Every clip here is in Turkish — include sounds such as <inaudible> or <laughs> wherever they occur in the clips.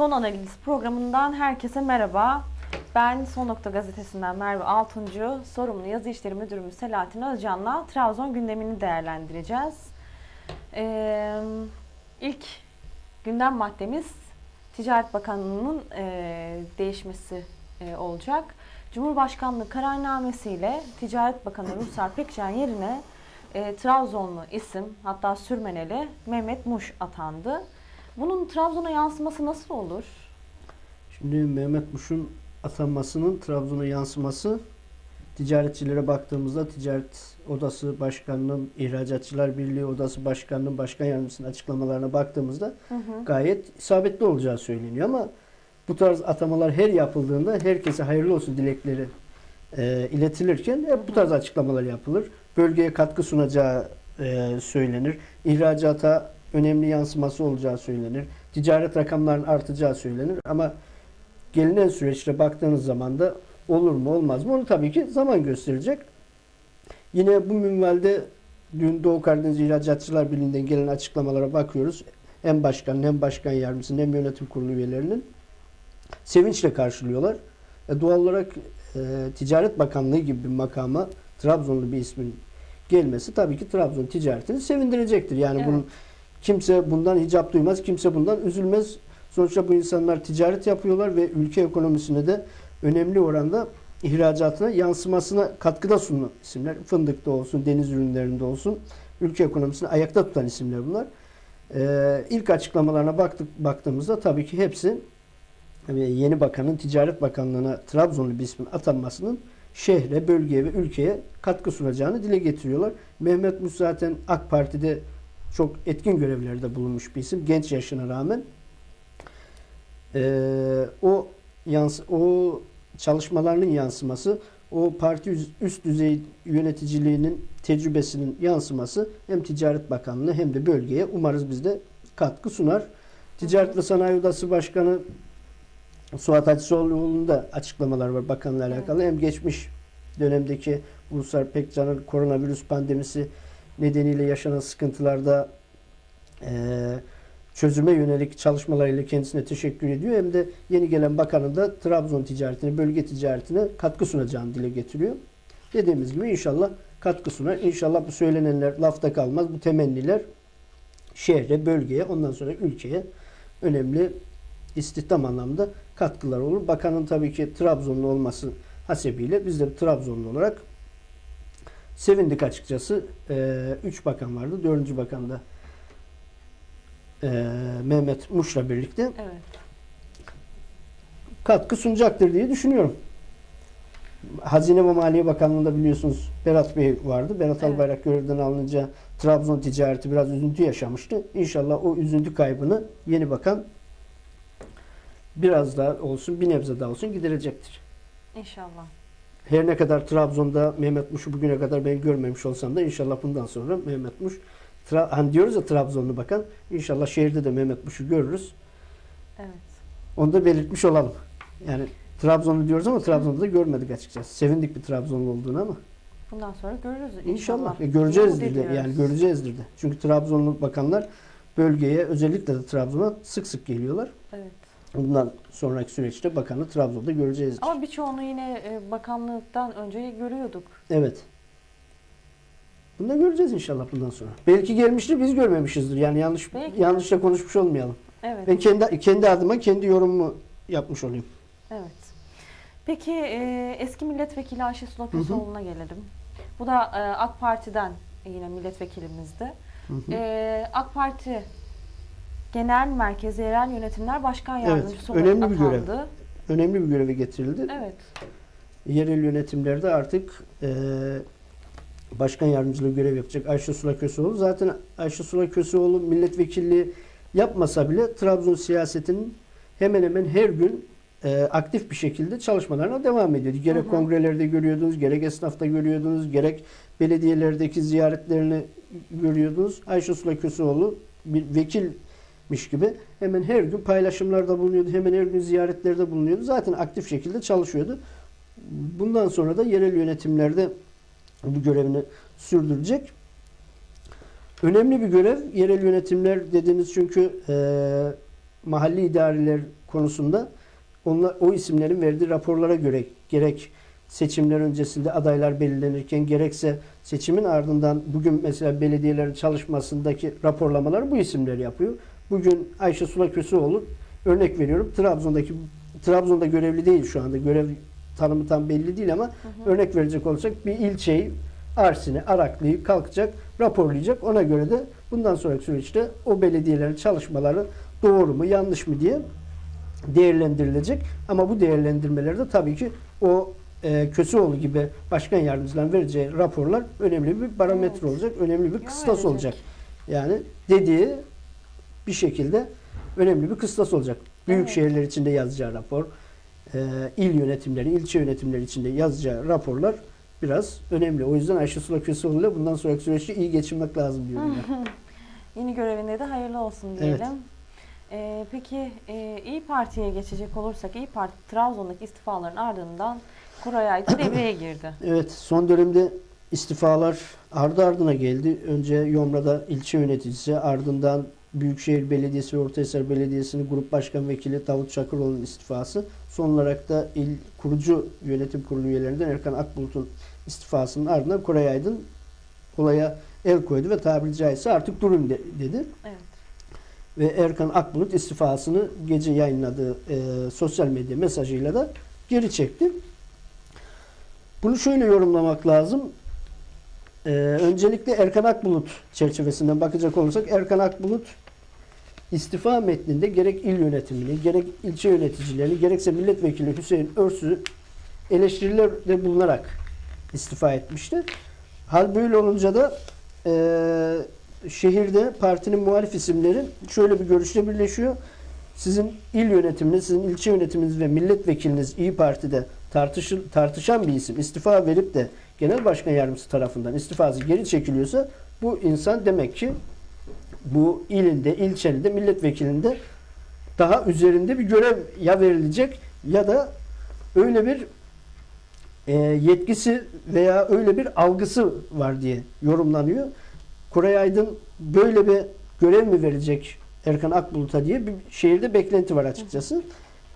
Son Analiz programından herkese merhaba. Ben Son Nokta Gazetesi'nden Merve Altuncu, sorumlu yazı işleri müdürümüz Selahattin Özcan'la Trabzon gündemini değerlendireceğiz. Ee, ilk gündem maddemiz Ticaret Bakanlığı'nın e, değişmesi e, olacak. Cumhurbaşkanlığı kararnamesiyle Ticaret Bakanı Ruhsar Pekcan yerine e, Trabzonlu isim hatta sürmeneli Mehmet Muş atandı. Bunun Trabzon'a yansıması nasıl olur? Şimdi Mehmet Muş'un atanmasının Trabzon'a yansıması ticaretçilere baktığımızda Ticaret Odası Başkanı'nın, İhracatçılar Birliği Odası Başkanı'nın başkan yardımcısının açıklamalarına baktığımızda Hı hı. gayet isabetli olacağı söyleniyor ama bu tarz atamalar her yapıldığında herkese hayırlı olsun dilekleri e, iletilirken hep bu tarz açıklamalar yapılır. Bölgeye katkı sunacağı e, söylenir. İhracata önemli yansıması olacağı söylenir. Ticaret rakamlarının artacağı söylenir ama gelinen süreçte baktığınız zaman da olur mu olmaz mı onu tabii ki zaman gösterecek. Yine bu minvalde dün Doğu Karadeniz İhracatçılar Birliği'nden gelen açıklamalara bakıyoruz. Hem başkanın hem başkan yardımcısının hem yönetim kurulu üyelerinin sevinçle karşılıyorlar. E, doğal olarak e, Ticaret Bakanlığı gibi bir makama Trabzonlu bir ismin gelmesi tabii ki Trabzon ticaretini sevindirecektir. Yani Evet. bunun kimse bundan hicap duymaz, kimse bundan üzülmez. Sonuçta bu insanlar ticaret yapıyorlar ve ülke ekonomisine de önemli oranda ihracatına yansımasına katkıda sunulan isimler. Fındıkta olsun, deniz ürünlerinde olsun ülke ekonomisini ayakta tutan isimler bunlar. Ee, ilk açıklamalarına baktık baktığımızda tabii ki hepsi yeni bakanın Ticaret Bakanlığı'na Trabzonlu bir ismin atanmasının şehre, bölgeye ve ülkeye katkı sunacağını dile getiriyorlar. Mehmet Musa zaten AK Parti'de çok etkin görevlerde bulunmuş bir isim. Genç yaşına rağmen. Ee, o yans o çalışmalarının yansıması, o parti üst düzey yöneticiliğinin tecrübesinin yansıması hem Ticaret Bakanlığı hem de bölgeye umarız bizde katkı sunar. Ticaret ve Sanayi Odası Başkanı Suat Hacıoğlu'nun da açıklamalar var bakanla alakalı. Hem geçmiş dönemdeki Uluslar Pekcan'ın koronavirüs pandemisi nedeniyle yaşanan sıkıntılarda eee, çözüme yönelik çalışmalarıyla kendisine teşekkür ediyor. Hem de yeni gelen bakanın da Trabzon ticaretine, bölge ticaretine katkı sunacağını dile getiriyor. Dediğimiz gibi inşallah katkı sunar. İnşallah bu söylenenler lafta kalmaz. Bu temenniler şehre, bölgeye, ondan sonra ülkeye önemli istihdam anlamında katkılar olur. Bakanın tabii ki Trabzonlu olması hasebiyle biz de Trabzonlu olarak sevindik açıkçası. Ee, üç bakan vardı. Dördüncü bakan da ee, Mehmet Muş'la birlikte Evet. katkı sunacaktır diye düşünüyorum. Hazine ve Maliye Bakanlığı'nda biliyorsunuz Berat Bey vardı. Berat Evet. Albayrak görevden alınca Trabzon ticareti biraz üzüntü yaşamıştı. İnşallah o üzüntü kaybını yeni bakan biraz daha olsun, bir nebze daha olsun giderecektir. İnşallah. Her ne kadar Trabzon'da Mehmet Muş'u bugüne kadar ben görmemiş olsam da inşallah bundan sonra Mehmet Muş Tra- hani diyoruz ya Trabzonlu bakan inşallah şehirde de Mehmet Muş'u görürüz. Evet. Onu da belirtmiş olalım. Yani Trabzonlu diyoruz ama Trabzon'da da görmedik açıkçası. Sevindik bir Trabzonlu olduğunu ama Bundan sonra görürüz inşallah. inşallah. E, göreceğizdir de. Yani göreceğizdir de. Çünkü Trabzonlu bakanlar bölgeye özellikle de Trabzon'a sık sık geliyorlar. Evet. Bundan sonraki süreçte bakanı Trabzon'da göreceğizdir. Ama birçoğunu yine e, bakanlıktan önce görüyorduk. Evet. Bunu da göreceğiz inşallah bundan sonra. Belki gelmiştir biz görmemişizdir. Yani yanlış Belki. yanlışla konuşmuş olmayalım. Evet. Ben kendi kendi adıma kendi yorumumu yapmış olayım. Evet. Peki e, eski milletvekili Ayşe Sula Köseoğlu'na gelelim. Bu da e, AK Parti'den yine milletvekilimizdi. Hı hı. E, AK Parti Genel Merkez Yerel Yönetimler Başkan Evet, Yardımcısı olarak önemli bir görev. atandı. Önemli bir göreve getirildi. Evet. Yerel yönetimlerde artık e, başkan yardımcılığı görev yapacak Ayşe Sula Köseoğlu. Zaten Ayşe Sula Köseoğlu milletvekilliği yapmasa bile Trabzon siyasetinin hemen hemen her gün e, aktif bir şekilde çalışmalarına devam ediyordu. Gerek Hı hı. kongrelerde görüyordunuz, gerek esnafta görüyordunuz, gerek belediyelerdeki ziyaretlerini görüyordunuz. Ayşe Sula Köseoğlu bir vekilmiş gibi hemen her gün paylaşımlarda bulunuyordu, hemen her gün ziyaretlerde bulunuyordu. Zaten aktif şekilde çalışıyordu. Bundan sonra da yerel yönetimlerde bu görevini sürdürecek. Önemli bir görev. Yerel yönetimler dediğiniz çünkü e, mahalli idareler konusunda onlar, o isimlerin verdiği raporlara göre gerek seçimler öncesinde adaylar belirlenirken gerekse seçimin ardından bugün mesela belediyelerin çalışmasındaki raporlamaları bu isimler yapıyor. Bugün Ayşe Sula Köseoğlu örnek veriyorum Trabzon'daki Trabzon'da görevli değil şu anda görev tanımı tam belli değil ama örnek verecek olursak bir ilçeyi Arsin'i, Araklı'yı kalkacak, raporlayacak. Ona göre de bundan sonraki süreçte o belediyelerin çalışmaları doğru mu, yanlış mı diye değerlendirilecek. Ama bu değerlendirmelerde tabii ki o e, Köseoğlu gibi başkan yardımcıların vereceği raporlar önemli bir barometre Evet. olacak, önemli bir kıstas olacak. Yani dediği bir şekilde önemli bir kıstas olacak. Büyük Evet. şehirler içinde yazacağı rapor, e, il yönetimleri, ilçe yönetimleri içinde yazacağı raporlar biraz önemli. O yüzden Ayşe Sula Köseoğlu ile bundan sonraki süreçte iyi geçinmek lazım diyorum ben. <laughs> Yeni görevinde de hayırlı olsun diyelim. Ee, peki e, İyi Parti'ye geçecek olursak İyi Parti Trabzon'daki istifaların ardından Koray Aydın <coughs> devreye girdi. Evet, son dönemde istifalar ardı ardına geldi. Önce Yomra'da ilçe yöneticisi, ardından Büyükşehir Belediyesi ve Ortahisar Belediyesi'nin grup başkan vekili Davut Çakıroğlu'nun istifası. Son olarak da il kurucu yönetim kurulu üyelerinden Erkan Akbulut'un istifasının ardından Koray Aydın olaya el koydu ve tabiri caizse artık durun de- dedi. Evet. Ve Erkan Akbulut istifasını gece yayınladığı e, sosyal medya mesajıyla da geri çekti. Bunu şöyle yorumlamak lazım. E, öncelikle Erkan Akbulut çerçevesinden bakacak olursak Erkan Akbulut istifa metninde gerek il yönetimini, gerek ilçe yöneticilerini, gerekse milletvekili Hüseyin Örsü eleştirilerde bulunarak istifa etmişti. Hal böyle olunca da e, şehirde partinin muhalif isimleri şöyle bir görüşte birleşiyor. Sizin il yönetiminiz, sizin ilçe yönetiminiz ve milletvekiliniz İyi Parti'de tartışır, tartışan bir isim istifa verip de genel başkan yardımcısı tarafından istifası geri çekiliyorsa bu insan demek ki bu ilinde, ilçelinde, milletvekilinde daha üzerinde bir görev ya verilecek ya da öyle bir e, yetkisi veya öyle bir algısı var diye yorumlanıyor. Koray Aydın böyle bir görev mi verecek Erkan Akbulut'a diye bir şehirde beklenti var açıkçası.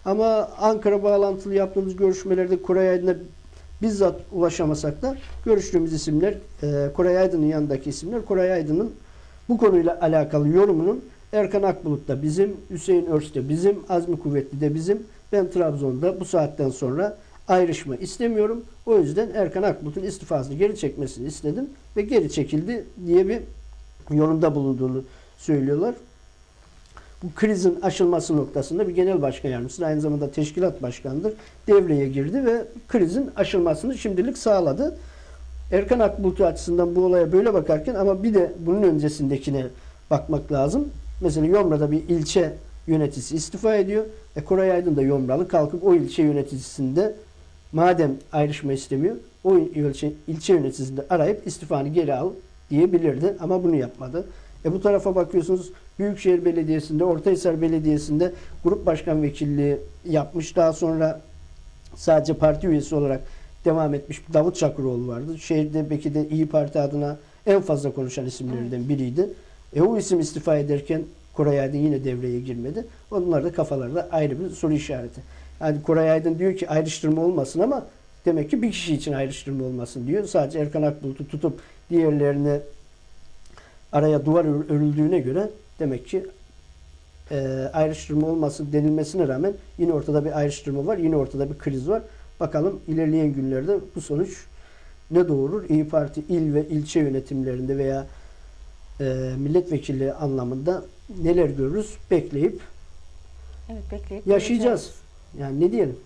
Ama Ankara bağlantılı yaptığımız görüşmelerde Koray Aydın'a bizzat ulaşamasak da görüştüğümüz isimler, e, Koray Aydın'ın yanındaki isimler, Koray Aydın'ın bu konuyla alakalı yorumunun Erkan Akbulut da bizim, Hüseyin Örs de bizim, Azmi Kuvvetli de bizim. Ben Trabzon'da bu saatten sonra ayrışma istemiyorum. O yüzden Erkan Akbulut'un istifasını geri çekmesini istedim ve geri çekildi diye bir yorumda bulunduğunu söylüyorlar. Bu krizin aşılması noktasında bir genel başkan yardımcısı aynı zamanda teşkilat başkanıdır. Devreye girdi ve krizin aşılmasını şimdilik sağladı. Erkan Akbulut açısından bu olaya böyle bakarken ama bir de bunun öncesindekine bakmak lazım. Mesela Yomra'da bir ilçe yöneticisi istifa ediyor. E Koray Aydın da Yomralı kalkıp o ilçe yöneticisinde madem ayrışma istemiyor o ilçe, ilçe yöneticisini de arayıp istifanı geri al diyebilirdi ama bunu yapmadı. E bu tarafa bakıyorsunuz Büyükşehir Belediyesi'nde, Ortahisar Belediyesi'nde grup başkan vekilliği yapmış. Daha sonra sadece parti üyesi olarak devam etmiş Davut Çakıroğlu vardı. Şehirde belki de İyi Parti adına en fazla konuşan isimlerden biriydi. E o isim istifa ederken Koray Aydın yine devreye girmedi. Onlar da kafalarda ayrı bir soru işareti. Yani Koray Aydın diyor ki ayrıştırma olmasın ama demek ki bir kişi için ayrıştırma olmasın diyor. Sadece Erkan Akbulut'u tutup diğerlerini araya duvar ör- örüldüğüne göre demek ki e, ayrıştırma olması denilmesine rağmen yine ortada bir ayrıştırma var. Yine ortada bir kriz var. Bakalım ilerleyen günlerde bu sonuç ne doğurur? İyi Parti il ve ilçe yönetimlerinde veya e, milletvekili anlamında neler görürüz? Bekleyip Evet bekleyip yaşayacağız. göreceğiz. Yani ne diyelim?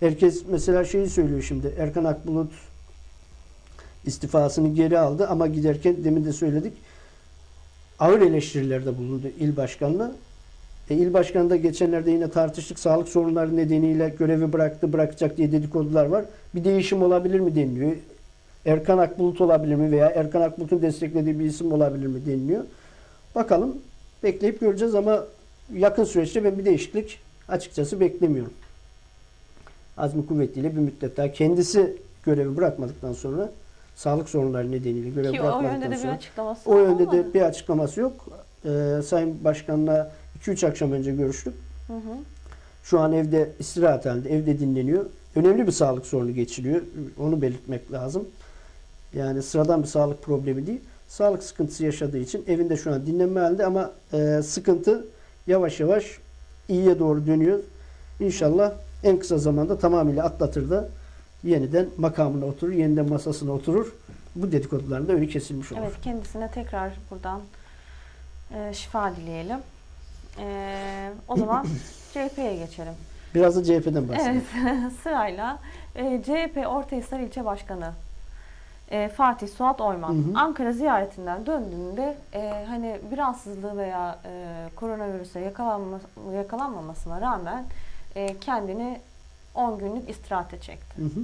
Herkes mesela şeyi söylüyor şimdi. Erkan Akbulut istifasını geri aldı ama giderken demin de söyledik. Ağır eleştirilerde bulundu il başkanına. E, il başkanı da geçenlerde yine tartıştık. Sağlık sorunları nedeniyle görevi bıraktı, bırakacak diye dedikodular var. Bir değişim olabilir mi deniliyor. Erkan Akbulut olabilir mi veya Erkan Akbulut'un desteklediği bir isim olabilir mi deniliyor. Bakalım bekleyip göreceğiz ama yakın süreçte ben bir değişiklik açıkçası beklemiyorum. Azmi kuvvetiyle bir müddet daha kendisi görevi bırakmadıktan sonra sağlık sorunları nedeniyle görevi Ki o bırakmadıktan yönde de bir sonra açıklaması o yönde olmadı. de bir açıklaması yok. Ee, Sayın Başkan'la 2-3 akşam önce görüştük. Hı hı. Şu an evde istirahat halinde, evde dinleniyor. Önemli bir sağlık sorunu geçiriyor. Onu belirtmek lazım. Yani sıradan bir sağlık problemi değil. Sağlık sıkıntısı yaşadığı için evinde şu an dinlenme halinde ama e, sıkıntı yavaş yavaş iyiye doğru dönüyor. İnşallah en kısa zamanda tamamıyla atlatır da yeniden makamına oturur, yeniden masasına oturur. Bu dedikoduların da önü kesilmiş olur. Evet kendisine tekrar buradan e, şifa dileyelim. E, o zaman <coughs> CHP'ye geçelim. Biraz da CHP'den bahsedelim. Evet <laughs> sırayla e, CHP Ortahisar İlçe Başkanı e, Fatih Suat Oyman Hı hı. Ankara ziyaretinden döndüğünde e, hani bir rahatsızlığı veya e, koronavirüse yakalanma, yakalanmamasına rağmen e, kendini 10 günlük istirahate çekti. Hı hı.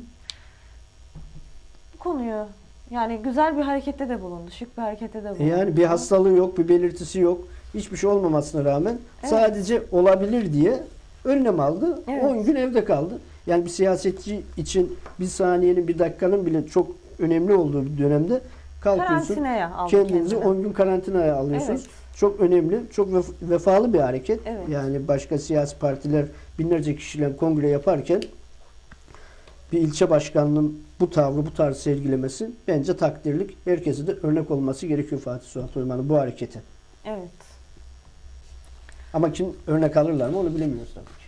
Bu konuyu yani güzel bir harekette de bulundu, şık bir harekette de bulundu. Yani bir hastalığı yok, bir belirtisi yok. Hiçbir şey olmamasına rağmen Evet. sadece olabilir diye önlem aldı. Evet. 10 gün evde kaldı. Yani bir siyasetçi için bir saniyenin, bir dakikanın bile çok önemli olduğu bir dönemde kalkıyorsun. Karantinaya aldı Kendinizi kendini. 10 gün karantinaya alıyorsunuz. Evet. Çok önemli, çok vef- vefalı bir hareket. Evet. Yani başka siyasi partiler binlerce kişiyle kongre yaparken bir ilçe başkanının bu tavrı, bu tarz sergilemesi bence takdirlik. Herkese de örnek olması gerekiyor Fatih Suat Oyman'ın bu hareketi. Evet. Ama kim örnek alırlar mı onu bilemiyoruz tabii ki.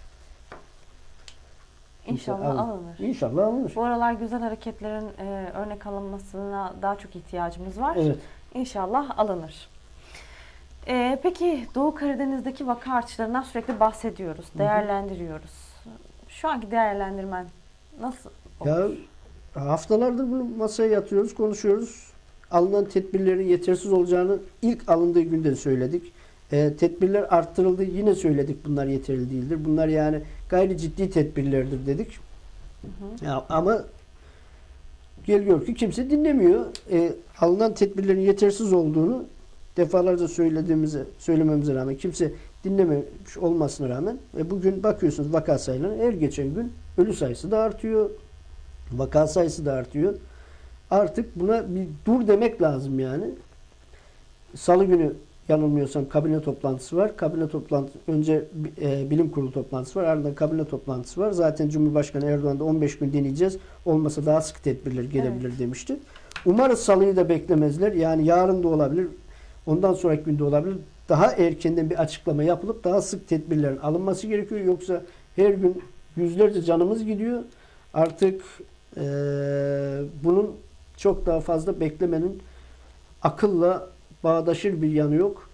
İnşallah alın- alınır. İnşallah alınır. Bu aralar güzel hareketlerin e, örnek alınmasına daha çok ihtiyacımız var. Evet. İnşallah alınır. E, peki Doğu Karadeniz'deki vaka artışlarından sürekli bahsediyoruz, değerlendiriyoruz. Şu anki değerlendirmen nasıl? Ya haftalardır bunu masaya yatıyoruz, konuşuyoruz. Alınan tedbirlerin yetersiz olacağını ilk alındığı günde söyledik. E, tedbirler arttırıldı. Yine söyledik bunlar yeterli değildir. Bunlar yani gayri ciddi tedbirlerdir dedik. Hı hı. Ya, ama geliyor ki kimse dinlemiyor. E, alınan tedbirlerin yetersiz olduğunu defalarca söylediğimize söylememize rağmen kimse dinlememiş olmasına rağmen e, bugün bakıyorsunuz vaka sayıları her geçen gün ölü sayısı da artıyor. Vaka sayısı da artıyor. Artık buna bir dur demek lazım yani. Salı günü yanılmıyorsam kabine toplantısı var. Kabine toplantısı önce e, bilim kurulu toplantısı var. Ardından kabine toplantısı var. Zaten Cumhurbaşkanı Erdoğan da 15 gün deneyeceğiz. Olmasa daha sık tedbirler gelebilir demişti. Umarız salıyı da beklemezler. Yani yarın da olabilir. Ondan sonraki günde olabilir. Daha erkenden bir açıklama yapılıp daha sık tedbirlerin alınması gerekiyor. Yoksa her gün yüzlerce canımız gidiyor. Artık eee, bunun çok daha fazla beklemenin akılla bağdaşır bir yanı yok.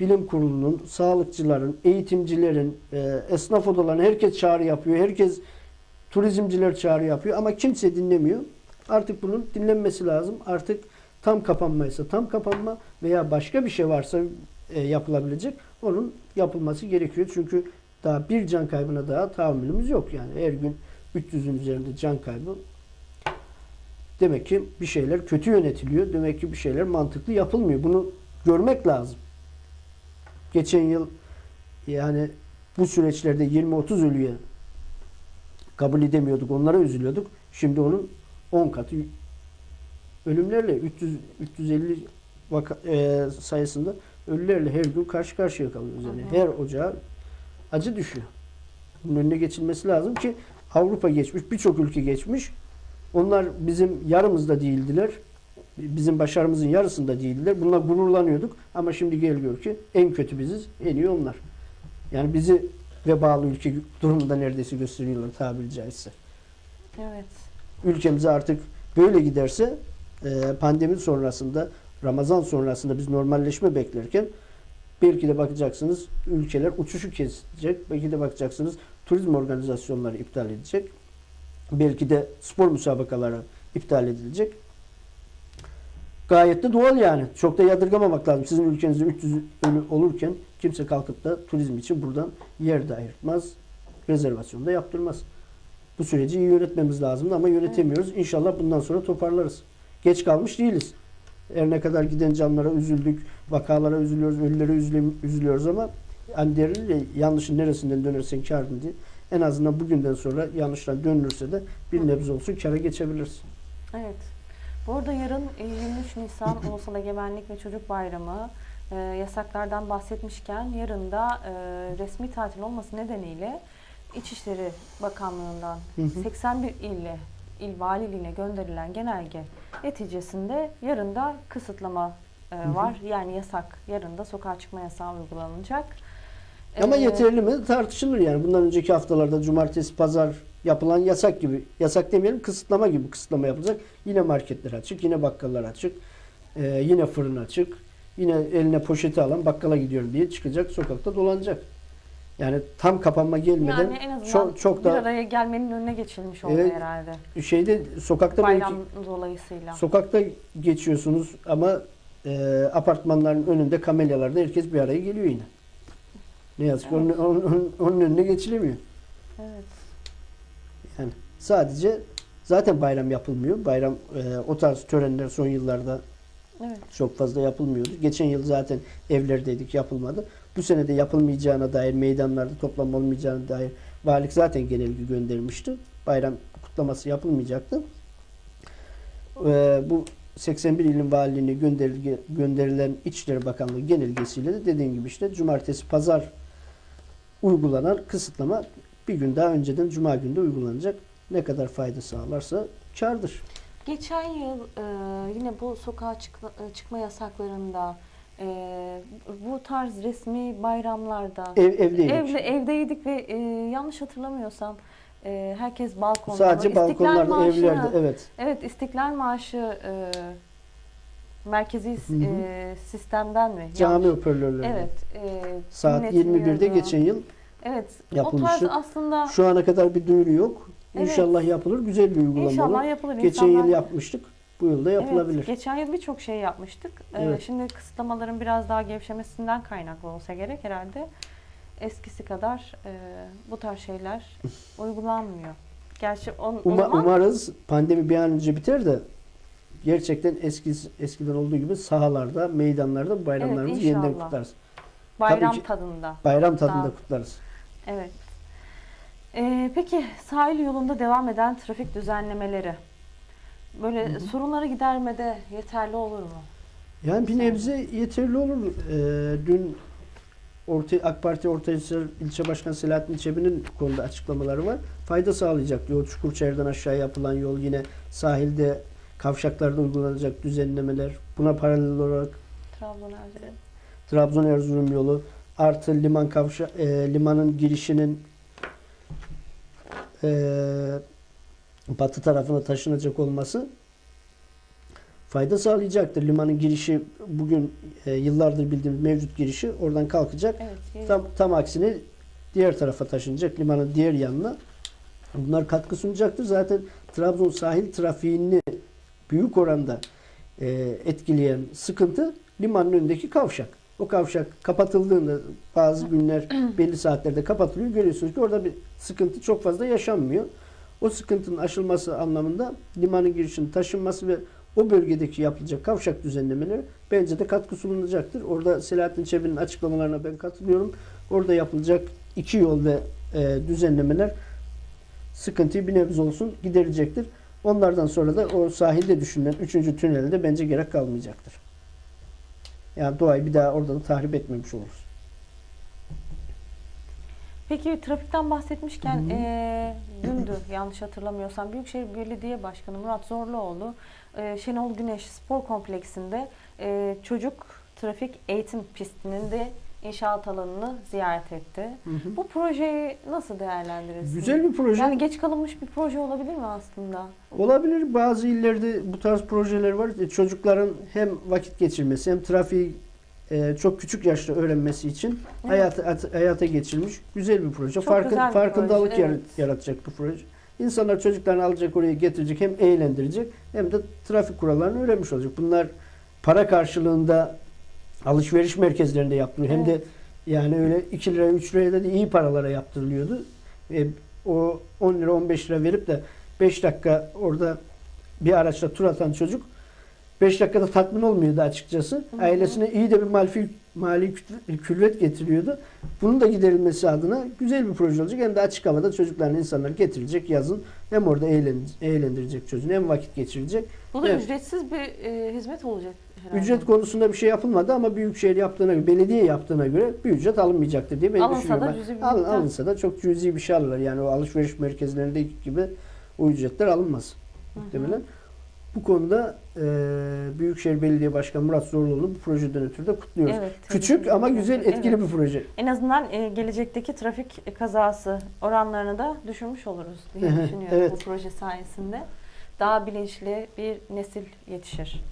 Bilim kurulunun, sağlıkçıların, eğitimcilerin, eee, esnaf odalarının herkes çağrı yapıyor. Herkes turizmciler çağrı yapıyor ama kimse dinlemiyor. Artık bunun dinlenmesi lazım. Artık tam kapanmaysa tam kapanma veya başka bir şey varsa e, yapılabilecek onun yapılması gerekiyor. Çünkü daha bir can kaybına daha tahammülümüz yok yani. Her gün 300'ün üzerinde can kaybı. Demek ki bir şeyler kötü yönetiliyor. Demek ki bir şeyler mantıklı yapılmıyor. Bunu görmek lazım. Geçen yıl yani bu süreçlerde 20-30 ölüye kabul edemiyorduk. Onlara üzülüyorduk. Şimdi onun 10 katı ölümlerle 300 350 vaka, e, sayısında ölülerle her gün karşı karşıya kalıyoruz. Yani Hı hı. her ocağa acı düşüyor. Bunun önüne geçilmesi lazım ki Avrupa geçmiş, birçok ülke geçmiş. Onlar bizim yarımızda değildiler. Bizim başarımızın yarısında değildiler. Bununla gururlanıyorduk. Ama şimdi geliyor ki en kötü biziz, en iyi onlar. Yani bizi vebalı ülke durumunda neredeyse gösteriyorlar tabiri caizse. Evet. Ülkemize artık böyle giderse pandemi sonrasında Ramazan sonrasında biz normalleşme beklerken belki de bakacaksınız ülkeler uçuşu kesecek. Belki de bakacaksınız turizm organizasyonları iptal edecek. Belki de spor müsabakaları iptal edilecek. Gayet de doğal yani. Çok da yadırgamamak lazım. Sizin ülkenizde 300 ölü olurken kimse kalkıp da turizm için buradan yer de ayırtmaz. Rezervasyon da yaptırmaz. Bu süreci iyi yönetmemiz lazımdı ama yönetemiyoruz. İnşallah bundan sonra toparlarız. Geç kalmış değiliz. Her ne kadar giden canlara üzüldük, vakalara üzülüyoruz, ölülere üzülü- üzülüyoruz ama hani derler ya yanlışın neresinden dönersen kârdın diye. En azından bugünden sonra yanlışlar dönülürse de bir nebze olsun kâra geçebiliriz. Evet. Bu arada yarın e, 23 Nisan <clears throat> Ulusal Egemenlik ve Çocuk Bayramı. e, yasaklardan bahsetmişken yarın da e, resmi tatil olması nedeniyle İçişleri Bakanlığı'ndan Hı hı. 81 ille il valiliğine gönderilen genelge neticesinde yarın da kısıtlama e, hı. var. Yani yasak. Yarın da sokağa çıkma yasağı uygulanacak. Ama Ee, yeterli mi tartışılır yani. Bundan önceki haftalarda cumartesi, pazar yapılan yasak gibi, yasak demeyelim kısıtlama gibi kısıtlama yapılacak. Yine marketler açık, yine bakkallar açık, ee, yine fırın açık, yine eline poşeti alan bakkala gidiyorum diye çıkacak sokakta dolanacak. Yani tam kapanma gelmeden Yani en azından çok çok bir da araya gelmenin önüne geçilmiş oldu Evet. herhalde. şeyde sokakta belki Bayram dolayısıyla. sokakta geçiyorsunuz ama e, apartmanların önünde kamelyalarda herkes bir araya geliyor yine. Ne yazık ki onun, Evet. onun, onun- onun önüne geçilemiyor. Evet. Yani sadece zaten bayram yapılmıyor. Bayram e, o tarz törenler son yıllarda Evet. çok fazla yapılmıyordu. Geçen yıl zaten evlerdeydik yapılmadı. Bu sene de yapılmayacağına dair meydanlarda toplam olmayacağına dair valilik zaten genelge göndermişti. Bayram kutlaması yapılmayacaktı. E, bu 81 ilin valiliğine gönderilge- gönderilen İçişleri Bakanlığı genelgesiyle de dediğim gibi işte cumartesi pazar uygulanan kısıtlama bir gün daha önceden cuma günde uygulanacak. Ne kadar fayda sağlarsa kardır. Geçen yıl e, yine bu sokağa çıkma, e, çıkma yasaklarında e, bu tarz resmi bayramlarda Ev, evdeydik. evde evdeydik ve e, yanlış hatırlamıyorsam e, herkes balkonda. Sadece İstiklal balkonlarda, evlerde. Evet. Evet, İstiklal Marşı e, merkezi e, sistemden mi? Cami Yanlış. hoparlörleri. Evet. e, Saat dinletiliyordu. 21'de geçen yıl Evet. O aslında Şu ana kadar bir duyuru yok. Evet. İnşallah yapılır. Güzel bir uygulama inşallah olur. yapılır. Geçen İnsanlar- yıl yapmıştık. Bu yılda yapılabilir. Evet, geçen yıl birçok şey yapmıştık. Ee, Evet. şimdi kısıtlamaların biraz daha gevşemesinden kaynaklı olsa gerek herhalde. Eskisi kadar e, bu tarz şeyler <laughs> uygulanmıyor. Gerçi on, o Uma- zaman umarız pandemi bir an önce biter de gerçekten eski eskiden olduğu gibi sahalarda, meydanlarda bayramlarımızı Evet, yeniden kutlarız. bayram tabii ki- tadında. Bayram tadında Daha- kutlarız. Evet. Ee, peki sahil yolunda devam eden trafik düzenlemeleri böyle Hı hı. sorunları gidermede yeterli olur mu? Yani bir nebze yeterli olur. Ee, dün Orta, AK Parti Ortahisar İlçe Başkanı Selahattin Çebi'nin konuda açıklamaları var. Fayda sağlayacak diyor. Çukurçayır'dan aşağı yapılan yol yine sahilde kavşaklarda uygulanacak düzenlemeler. Buna paralel olarak Trabzon Erzurum. Trabzon Erzurum yolu artı liman kavşa e, limanın girişinin e, batı tarafına taşınacak olması fayda sağlayacaktır. Limanın girişi bugün e, yıllardır bildiğimiz mevcut girişi oradan kalkacak. Evet. Tam, tam aksine diğer tarafa taşınacak limanın diğer yanına. Bunlar katkı sunacaktır. Zaten Trabzon sahil trafiğini büyük oranda e, etkileyen sıkıntı limanın önündeki kavşak. O kavşak kapatıldığında bazı günler <clears throat> belli saatlerde kapatılıyor. Görüyorsunuz ki orada bir sıkıntı çok fazla yaşanmıyor. O sıkıntının aşılması anlamında limanın girişinin taşınması ve o bölgedeki yapılacak kavşak düzenlemeleri bence de katkı sunulacaktır. Orada Selahattin Çebi'nin açıklamalarına ben katılıyorum. Orada yapılacak iki yol ve e, düzenlemeler sıkıntıyı bir nebze olsun giderecektir. Onlardan sonra da o sahilde düşünülen üçüncü tünelde bence gerek kalmayacaktır. Yani doğayı bir daha orada da tahrip etmemiş oluruz. Peki trafikten bahsetmişken Hı hı. eee dündü yanlış hatırlamıyorsam Büyükşehir Belediye Başkanı Murat Zorluoğlu eee, Şenol Güneş Spor Kompleksinde eee, çocuk trafik eğitim pistinin de inşaat alanını ziyaret etti. Bu projeyi nasıl değerlendirirsiniz? Güzel bir proje. Yani geç kalınmış bir proje olabilir mi aslında? Olabilir. Bazı illerde bu tarz projeler var. E, Çocukların hem vakit geçirmesi hem trafiği e, çok küçük yaşta öğrenmesi için Evet. hayata, hayata geçirilmiş güzel bir proje. Çok Farkın, güzel bir farkındalık proje, evet. yaratacak bu proje. İnsanlar çocuklarını alacak oraya getirecek hem eğlendirecek hem de trafik kurallarını öğrenmiş olacak. Bunlar para karşılığında alışveriş merkezlerinde yapılıyor. Hem de Evet. yani öyle 2 lira 3 liraya da iyi paralara yaptırılıyordu. E, o 10 lira 15 lira verip de 5 dakika orada bir araçla tur atan çocuk 5 dakikada tatmin olmuyordu açıkçası. Ailesine iyi de bir mali, mali külfet getiriyordu. Bunun da giderilmesi adına güzel bir proje olacak. Hem de açık havada çocuklarını insanlar getirecek yazın. Hem orada eğlen, eğlendirecek çocuğunu hem vakit geçirecek. Bu da Evet. ücretsiz bir eee, hizmet olacak herhalde. Ücret konusunda bir şey yapılmadı ama Büyükşehir yaptığına göre, belediye yaptığına göre bir ücret alınmayacaktır diye ben Alınsa düşünüyorum. da cüzi bir Al- alınsa da çok cüzi bir şey alırlar. Yani o alışveriş merkezlerindeki gibi o ücretler alınmaz Hı hı. Bu konuda e, Büyükşehir Belediye Başkanı Murat Zorluoğlu bu projeden ötürü de kutluyoruz. Evet, Küçük ama güzel, etkili Evet. bir proje. En azından e, gelecekteki trafik kazası oranlarını da düşürmüş oluruz diye düşünüyorum evet. bu proje sayesinde. Daha bilinçli bir nesil yetişir.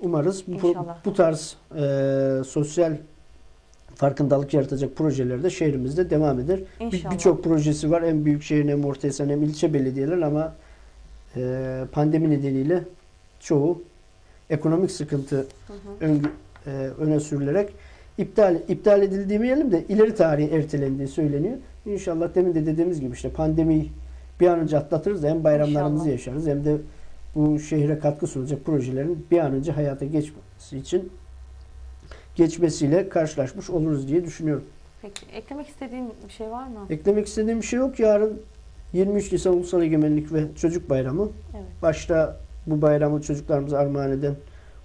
Umarız bu, İnşallah. bu tarz e, sosyal farkındalık yaratacak projeler de şehrimizde devam eder. Bir-. Birçok projesi var. Hem büyükşehir hem orta hem ilçe belediyeler ama e, pandemi nedeniyle çoğu ekonomik sıkıntı Hı hı. ön, e, öne sürülerek iptal iptal edildi demeyelim de ileri tarihe ertelendiği söyleniyor. İnşallah demin de dediğimiz gibi işte pandemiyi bir an önce atlatırız da hem bayramlarımızı İnşallah. yaşarız hem de bu şehre katkı sunacak projelerin bir an önce hayata geçmesi için geçmesiyle karşılaşmış oluruz diye düşünüyorum. Peki eklemek istediğin bir şey var mı? Eklemek istediğim bir şey yok. Yarın 23 Nisan Ulusal Egemenlik ve Çocuk Bayramı. Evet. Başta bu bayramı çocuklarımıza armağan eden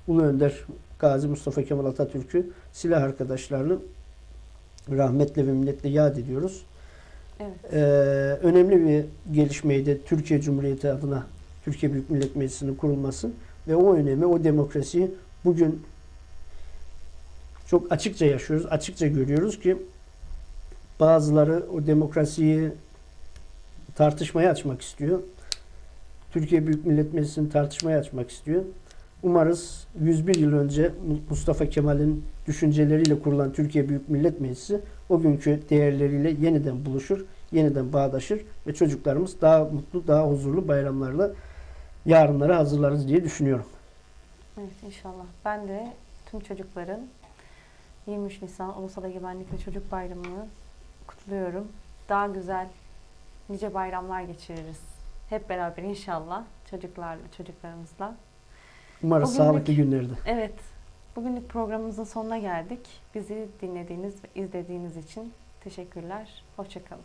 Ulu Önder Gazi Mustafa Kemal Atatürk'ü silah arkadaşlarını rahmetle ve minnetle yad ediyoruz. Evet. Ee, önemli bir gelişmeydi Türkiye Cumhuriyeti adına Türkiye Büyük Millet Meclisi'nin kurulması ve o önemi, o demokrasiyi bugün çok açıkça yaşıyoruz, açıkça görüyoruz ki bazıları o demokrasiyi tartışmaya açmak istiyor. Türkiye Büyük Millet Meclisi'ni tartışmaya açmak istiyor. Umarız 101 yıl önce Mustafa Kemal'in düşünceleriyle kurulan Türkiye Büyük Millet Meclisi o günkü değerleriyle yeniden buluşur, yeniden bağdaşır ve çocuklarımız daha mutlu, daha huzurlu bayramlarla yarınları hazırlarız diye düşünüyorum. Evet inşallah. Ben de tüm çocukların 23 Nisan Ulusal Egemenlik ve Çocuk Bayramı'nı kutluyorum. Daha güzel nice bayramlar geçiririz. Hep beraber inşallah çocuklarla, çocuklarımızla. Umarız Bugünlük- sağlıklı günlerde. Evet, bugünlük programımızın sonuna geldik. Bizi dinlediğiniz ve izlediğiniz için teşekkürler. Hoşçakalın.